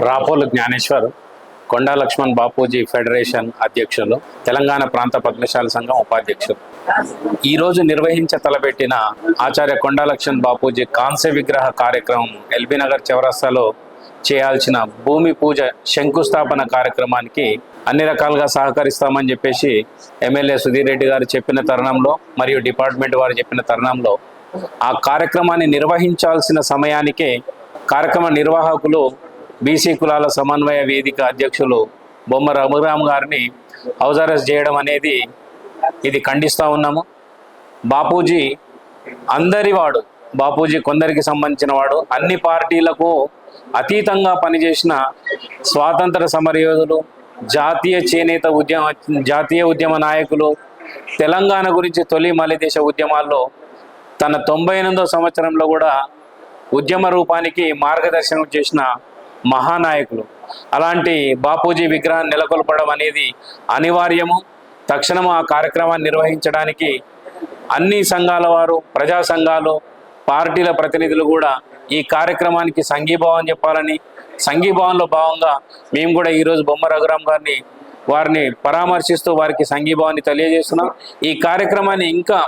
Rapolu Gnaneshwar Konda Laxman Bapuji federation అధ్యక్షులు తెలంగాణ ప్రాంత పద్మశాల సంఘం ఉపాధ్యక్షులు. ఈ రోజు నిర్వహించ తలపెట్టిన ఆచార్య కొండా లక్ష్మణ్ బాపూజీ కాంస్య విగ్రహ కార్యక్రమం ఎల్బీ నగర్ చౌరస్తాలో చేయాల్సిన భూమి పూజ శంకుస్థాపన కార్యక్రమానికి అన్ని రకాలుగా సహకరిస్తామని చెప్పేసి ఎమ్మెల్యే సుధీర్ రెడ్డి గారు చెప్పిన తరుణంలో మరియు డిపార్ట్మెంట్ వారు చెప్పిన తరుణంలో ఆ కార్యక్రమాన్ని నిర్వహించాల్సిన సమయానికే కార్యక్రమ నిర్వాహకులు బీసీ కులాల సమన్వయ వేదిక అధ్యక్షులు బొమ్మ రఘురామ్ గారిని హౌస్ అరెస్ట్ చేయడం అనేది ఇది ఖండిస్తూ ఉన్నాము. బాపూజీ అందరి వాడు బాపూజీ కొందరికి సంబంధించిన వాడు అన్ని పార్టీలకు అతీతంగా పనిచేసిన స్వాతంత్ర సమరయోధులు జాతీయ చేనేత ఉద్యమ జాతీయ ఉద్యమ నాయకులు తెలంగాణ గురించి తొలి మలిదేశ ఉద్యమాల్లో తన తొంభై ఎనిమిదో సంవత్సరంలో కూడా ఉద్యమ రూపానికి మార్గదర్శనం చేసిన మహానాయకులు. అలాంటి బాపూజీ విగ్రహం నెలకొల్పడం అనేది అనివార్యము. తక్షణం ఆ కార్యక్రమాన్ని నిర్వహించడానికి అన్ని సంఘాల వారు ప్రజా సంఘాలు పార్టీల ప్రతినిధులు కూడా ఈ కార్యక్రమానికి సంఘీభావం చెప్పాలని సంఘీభావంలో భాగంగా మేము కూడా ఈరోజు బొమ్మ రఘురామ్ గారిని వారిని పరామర్శిస్తూ వారికి సంఘీభావాన్ని తెలియజేస్తున్నాం. ఈ కార్యక్రమాన్ని ఇంకా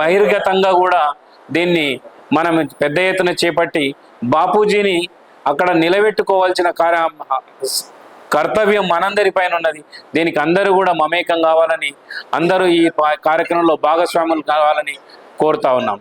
బహిర్గతంగా కూడా దీన్ని మనం పెద్ద ఎత్తున చేపట్టి బాపూజీని అక్కడ నిలబెట్టుకోవాల్సిన కార్య కర్తవ్యం మనందరి పైన ఉన్నది. దీనికి అందరూ కూడా మమేకం కావాలని అందరూ ఈ కార్యక్రమంలో భాగస్వాములు కావాలని కోరుతా ఉన్నాం.